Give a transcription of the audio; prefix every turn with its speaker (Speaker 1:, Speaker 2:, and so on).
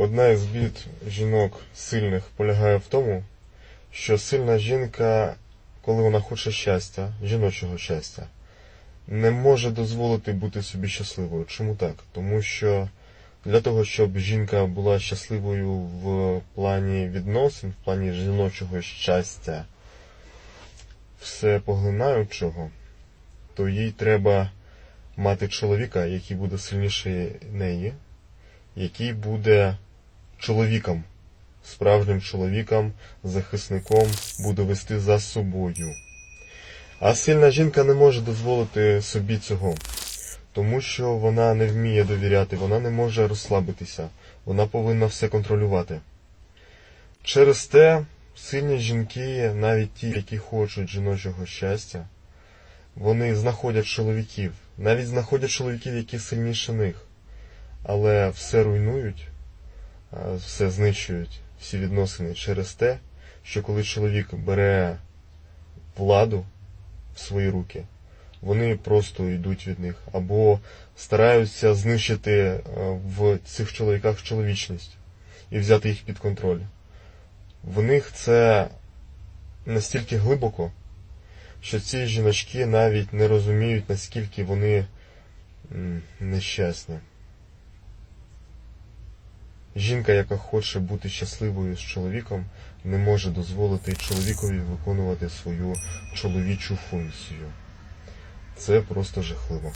Speaker 1: Одна із бід жінок сильних полягає в тому, що сильна жінка, коли вона хоче щастя, жіночого щастя, не може дозволити бути собі щасливою. Чому так? Тому що для того, щоб жінка була щасливою в плані відносин, в плані жіночого щастя, все поглинаючого, то їй треба мати чоловіка, який буде сильніший неї, який буде чоловіком, справжнім чоловіком, захисником, буде вести за собою. А сильна жінка не може дозволити собі цього, тому що вона не вміє довіряти, вона не може розслабитися, вона повинна все контролювати. Через те сильні жінки, навіть ті, які хочуть жіночого щастя, вони знаходять чоловіків, навіть знаходять чоловіків, які сильніші них, але все руйнують, все знищують, всі відносини через те, що коли чоловік бере владу в свої руки, вони просто йдуть від них або стараються знищити е, в цих чоловіках чоловічність і взяти їх під контроль. В них це настільки глибоко, що ці жіночки навіть не розуміють, наскільки вони нещасні. Жінка, яка хоче бути щасливою з чоловіком, не може дозволити чоловікові виконувати свою чоловічу функцію. Це просто жахливо.